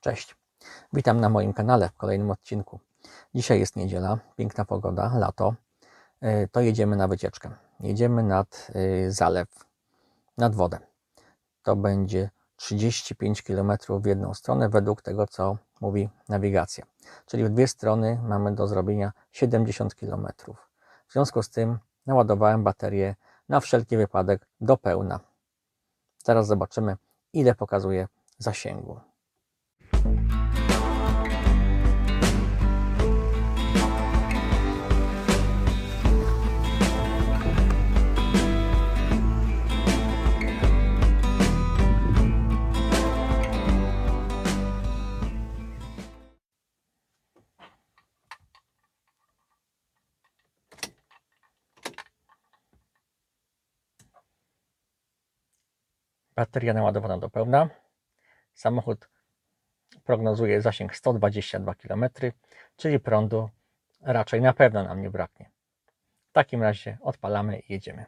Cześć, witam na moim kanale w kolejnym odcinku. Dzisiaj jest niedziela, piękna pogoda, lato. E, To jedziemy na wycieczkę. Jedziemy nad e, zalew, nad wodę. To będzie 35 km w jedną stronę, według tego, co mówi nawigacja. Czyli w dwie strony mamy do zrobienia 70 km. W związku z tym naładowałem baterię na wszelki wypadek do pełna. Zaraz zobaczymy, ile pokazuje zasięgu. Bateria naładowana do pełna. Samochód prognozuje zasięg 122 km, czyli prądu raczej na pewno nam nie braknie. W takim razie odpalamy i jedziemy.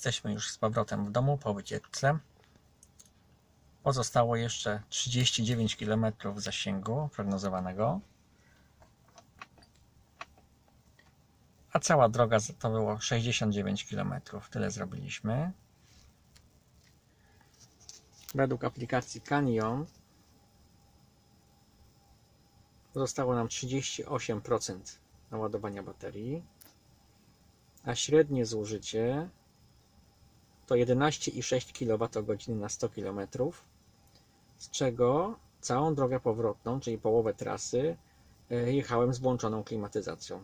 Jesteśmy już z powrotem w domu po wycieczce. Pozostało jeszcze 39 km zasięgu prognozowanego. A cała droga to było 69 km. Tyle zrobiliśmy. Według aplikacji Canyon zostało nam 38% naładowania baterii, a średnie zużycie to 11,6 kWh na 100 km, z czego całą drogę powrotną, czyli połowę trasy, e, jechałem z włączoną klimatyzacją.